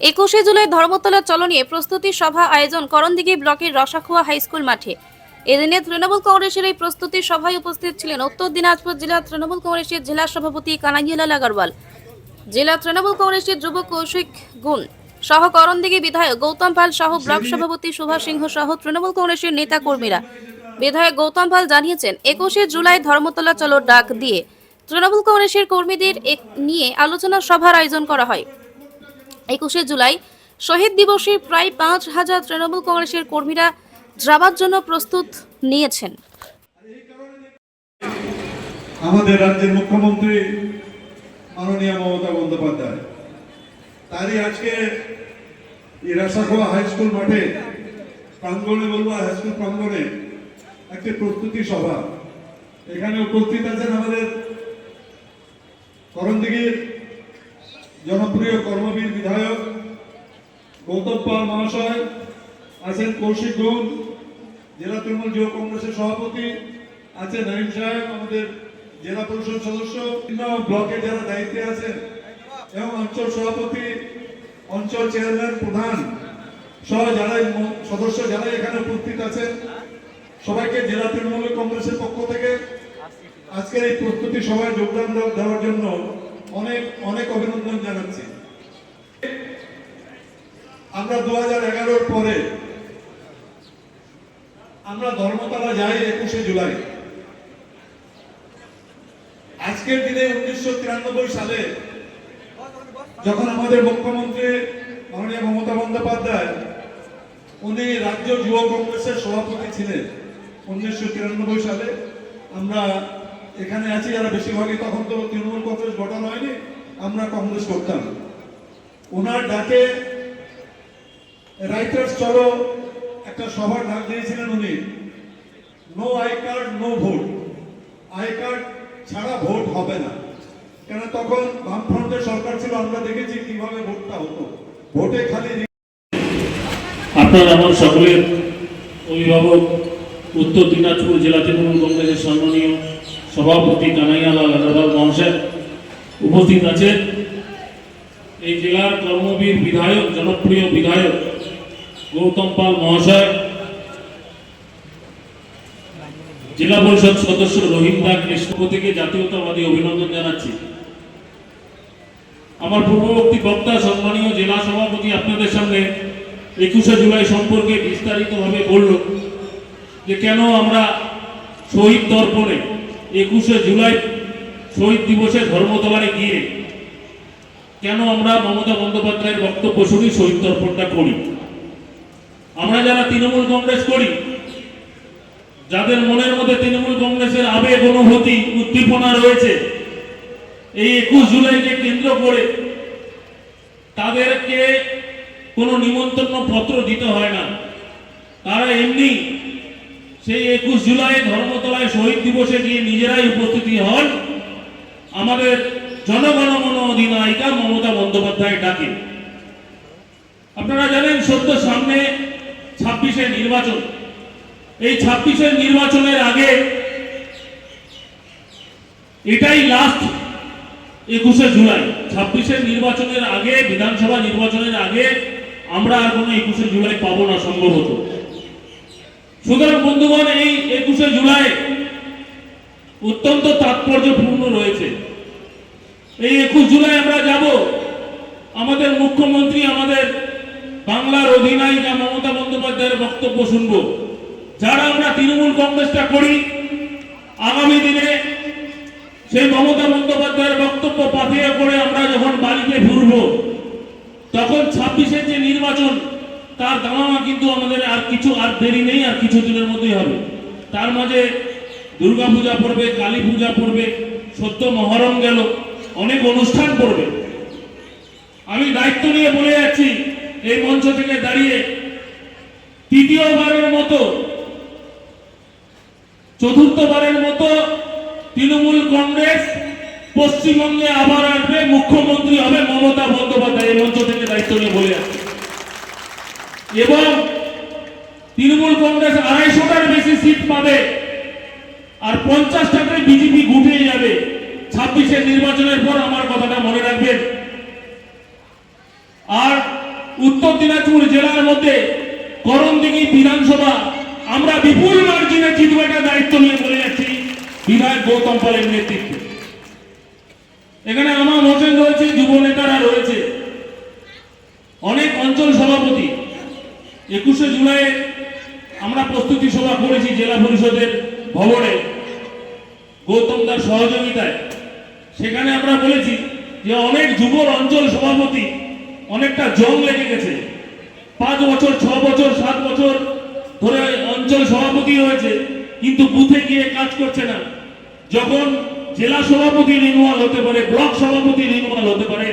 একুশে জুলাই ধর্মতলা চলো নিয়ে প্রস্তুতি সভা আয়োজন করণদিঘি ব্লকের রসাখুয়া হাইস্কুল মাঠে। এদিনে তৃণমূল কংগ্রেসের এই প্রস্তুতি সভায় উপস্থিত ছিলেন উত্তর দিনাজপুর জেলা তৃণমূল কংগ্রেসের জেলা সভাপতি কানাইয়ালাল আগরওয়াল, জেলা তৃণমূল কংগ্রেসের যুব কৌশিক গুণ, সহ করণদিঘি বিধায়ক গৌতম পাল সহ ব্লক সভাপতি সুভাষ সিংহ সহ তৃণমূল কংগ্রেসের নেতা কর্মীরা বিধায়ক গৌতম পাল জানিয়েছেন, একুশে জুলাই ধর্মতলা চলো ডাক দিয়ে তৃণমূল কংগ্রেসের কর্মীদের নিয়ে আলোচনা সভার আয়োজন করা হয়। একুশে জুলাই শহীদ দিবসে প্রায় পাঁচ হাজার তৃণমূল কংগ্রেসের কর্মীরা যাবার জন্য প্রস্তুত নিয়েছেন। আমাদের রাজ্যের মুখ্যমন্ত্রী মাননীয় মমতা বন্দ্যোপাধ্যায়, তারই আজকে এই রাসাখোয়া হাই মাঠে, প্রাঙ্গণে বলব হাই স্কুল প্রাঙ্গণে একটি প্রস্তুতি সভা। এখানে উপস্থিত আছেন আমাদের করণদিঘির জনপ্রিয় বিধায়ক গৌতম মহাশয় আছেন কৌশিক গুণ জেলা তৃণমূল যুব কংগ্রেসের সভাপতি আছে নাইম সাহেব, আমাদের জেলা পরিষদ সদস্য। ব্লকে যারা দায়িত্বে আছেন এবং অঞ্চল সভাপতি, অঞ্চল চেয়ারম্যান প্রধান সহ যারা সদস্য যারা এখানে উপস্থিত আছেন, সবাইকে জেলা তৃণমূল কংগ্রেসের পক্ষ থেকে আজকের এই প্রস্তুতি সভায় যোগদান দেওয়া- দেওয়ার জন্য অনেক অনেক অভিনন্দন জানাচ্ছি। আমরা দু হাজার পরে আমরা ধর্মতলা যাই একুশে জুলাই। আজকের দিনে উনিশশো তিরানব্বই সালে যখন আমাদের মুখ্যমন্ত্রী মাননীয় মমতা বন্দ্যোপাধ্যায়, উনি রাজ্য যুব কংগ্রেসের সভাপতি ছিলেন উনিশশো তিরানব্বই সালে, আমরা এখানে আছি, যারা বেশিরভাগই তখন তো তৃণমূল কংগ্রেস গঠন হয়নি, আমরা কংগ্রেস করতাম। ওনার ডাকে রাইটার্স, চলো, একটা সভার ডাক দিয়েছিলেন উনি। No I card, no vote. I card ছাড়া ভোট হবে না। কেন তখন বামফ্রন্টের সরকার ছিল, আমরা দেখেছি কীভাবে ভোটটা হতো। ভোটে খালি আপনার আমার সকলের অভিভাবক, উত্তর দিনাজপুর জেলা তৃণমূল কংগ্রেসের সম্মানীয় সভাপতি কানাইয়ালাল আগরওয়াল মহাশয় উপস্থিত আছেন। এই জেলার কর্মবীর বিধায়ক, জনপ্রিয় বিধায়ক গৌতম পাল মহাশয়, জেলা পরিষদ সদস্য রহিম দাস কৃষ্ণপতিকে জাতীয়তাবাদী অভিনন্দন জানাচ্ছি। আমার পূর্ববর্তী বক্তা, সম্মানীয় জেলা সভাপতি আপনাদের সামনে একুশে জুলাই সম্পর্কে বিস্তারিতভাবে বলল যে কেন আমরা শহীদ দর্পণে একুশে জুলাই শহীদ দিবসে ধর্মতলায় গিয়ে কেন আমরা মমতা বন্দ্যোপাধ্যায়ের বক্তব্য শুনি শহীদ দর্পণটা করি? আমরা যারা তৃণমূল কংগ্রেস করি, যাদের মনের মধ্যে তৃণমূল কংগ্রেসের আবেগ, অনুভূতি, উদ্দীপনা রয়েছে, এই একুশ জুলাইকে কেন্দ্র করে তাদেরকে কোনো নিমন্ত্রণ পত্র দিতে হয় না। তারা এমনি সেই একুশ জুলাই ধর্মতলায় শহীদ দিবসে গিয়ে নিজেরাই উপস্থিতি হন। আমাদের জনগণমন অধিনায়িকা মমতা বন্দ্যোপাধ্যায় ডাকে। আপনারা জানেন, সদ্য সামনে ছাব্বিশে নির্বাচন। এই ছাব্বিশের নির্বাচনের আগে এটাই লাস্ট একুশে জুলাই। ছাব্বিশের নির্বাচনের আগে, বিধানসভা নির্বাচনের আগে আমরা আর কোনো একুশে জুলাই পাবো না সম্ভবত। সুতরাং বন্ধুগণ, এই একুশে জুলাই অত্যন্ত তাৎপর্যপূর্ণ রয়েছে। এই একুশ জুলাই আমরা যাব। আমাদের মুখ্যমন্ত্রী, আমাদের বাংলার অধিনায়িকা মমতা বন্দ্যোপাধ্যায়ের বক্তব্য শুনব। যারা আমরা তৃণমূল কংগ্রেসটা করি, আগামী দিনে সেই মমতা বন্দ্যোপাধ্যায়ের বক্তব্য পাঠিয়ে করে আমরা যখন বাড়িতে ঘুরব, তখন ছাব্বিশের যে নির্বাচন, তার দামামা কিন্তু আমাদের আর কিছু, আর দেরি নেই, আর কিছু দিনের মধ্যেই হবে। তার মাঝে দুর্গা পূজা পড়বে কালী পূজা পড়বে সত্য মহরম গেল, অনেক অনুষ্ঠান পড়বে। আমি দায়িত্ব নিয়ে বলে যাচ্ছি এই মঞ্চ থেকে দাঁড়িয়ে তৃতীয়বারের মতো, চতুর্থবারের মতো তৃণমূল কংগ্রেস পশ্চিমবঙ্গে আবার আসবে, মুখ্যমন্ত্রী হবে মমতা বন্দ্যোপাধ্যায়। এই মঞ্চ থেকে দায়িত্ব নিয়ে বলে যাচ্ছে এবং তৃণমূল কংগ্রেস আড়াইশোটার বেশি সিট পাবে আর পঞ্চাশটাকে বিজেপি গুটিয়ে যাবে। ছাব্বিশের নির্বাচনের পর আমার কথাটা মনে রাখবেন। আর উত্তর দিনাজপুর জেলার মধ্যে করণদিঘি বিধানসভা। আমরা বিপুল মার্জিনে জিতবো এটা দায়িত্ব নিয়ে বলে যাচ্ছি। বিধায়ক গৌতম পালের নেতৃত্বে। এখানে আমার হোসেন রয়েছে, যুব নেতারা রয়েছে। অনেক অঞ্চল সভাপতি। একুশে জুলাই আমরা প্রস্তুতি সভা করেছি জেলা পরিষদের ভবনে গৌতম দার সহযোগিতায়। সেখানে আমরা বলেছি যে অনেক যুব অঞ্চল সভাপতি অনেকটা জং লেগে গেছে। পাঁচ বছর, ছ বছর, সাত বছর ধরে অঞ্চল সভাপতি হয়েছে, কিন্তু বুথে গিয়ে কাজ করছে না। যখন জেলা সভাপতি রিনুয়াল হতে পারে, ব্লক সভাপতি রিনুয়াল হতে পারে,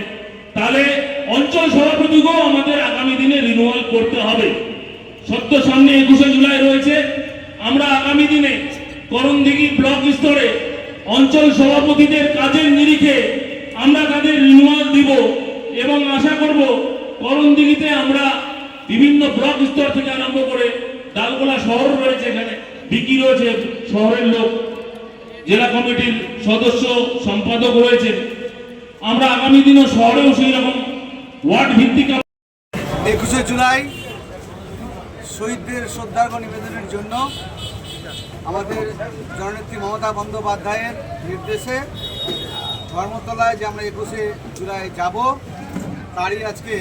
তাহলে অঞ্চল সভাপতিকেও আমাদের আগামী দিনে রিনুয়াল করতে হবে। সত্য সামনে একুশে জুলাই রয়েছে। আমরা আগামী দিনে করণদিঘি ব্লক স্তরে অঞ্চল সভাপতিদের কাজের নিরিখে আমরা তাদের রিনুয়াল দিব। আশা করব করণদিঘিতে আমরা বিভিন্ন ব্লক স্তর থেকে আরম্ভ করে ডালগোলা শহর রয়েছে এখানে। বিকি রয়েছে শহরের লোক। জেলা কমিটির সদস্য, সম্পাদক রয়েছেন। আমরা আগামী দিনে শহরেও সেই রকম ওয়ার্ড ভিত্তিক একুশে জুলাই শহীদদের শ্রদ্ধার্ঘ নিবেদনের জন্য আমাদের জননেত্রী মমতা বন্দ্যোপাধ্যায়ের নির্দেশে ধর্মতলায় যে আমরা একুশে জুলাই যাব তারই আজকে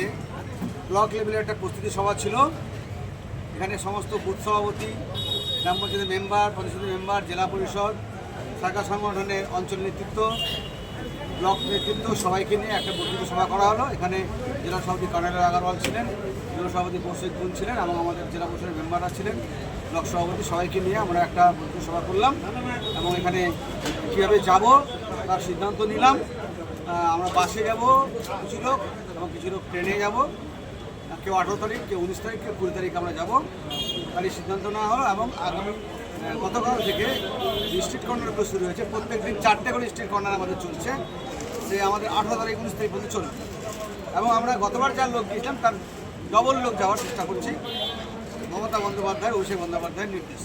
ব্লক লেভেলে একটা প্রস্তুতি সভা ছিল। এখানে সমস্ত বুথ সভাপতি গ্রাম পঞ্চায়েতের মেম্বার পরিষদের মেম্বার, জেলা পরিষদ, শাখা সংগঠনের অঞ্চল নেতৃত্ব, ব্লক নেতৃত্ব সবাইকে নিয়ে একটা বক্তৃতা সভা করা হলো। এখানে জেলা সভাপতি কর্নেল আগারওয়াল ছিলেন, জেলা সভাপতি কৌশিক গুণ ছিলেন এবং আমাদের জেলা পরিষদের মেম্বাররা ছিলেন। ব্লক সভাপতি সবাইকে নিয়ে আমরা একটা বক্তৃতা সভা করলাম এবং এখানে কীভাবে যাব তার সিদ্ধান্ত নিলাম। আমরা বাসে যাব, কিছু লোক এবং কিছু লোক ট্রেনে যাব। কেউ আঠেরো তারিখ, কেউ উনিশ তারিখ, কেউ কুড়ি তারিখ আমরা যাব। তার সিদ্ধান্ত নেওয়া হলো এবং আগামী গতকাল থেকে স্ট্রিট কর্নারগুলো শুরু হয়েছে। প্রত্যেক দিন চারটে করে স্ট্রিট কর্নার আমাদের চলছে। সে আমাদের আঠেরো তারিখ, উনিশ তারিখ পর্যন্ত চলবে। এবং আমরা গতবার যার লোক গিয়েছিলাম, তার ডবল লোক যাওয়ার চেষ্টা করছি। মমতা বন্দ্যোপাধ্যায়, অভিষেক বন্দ্যোপাধ্যায়ের নির্দেশ।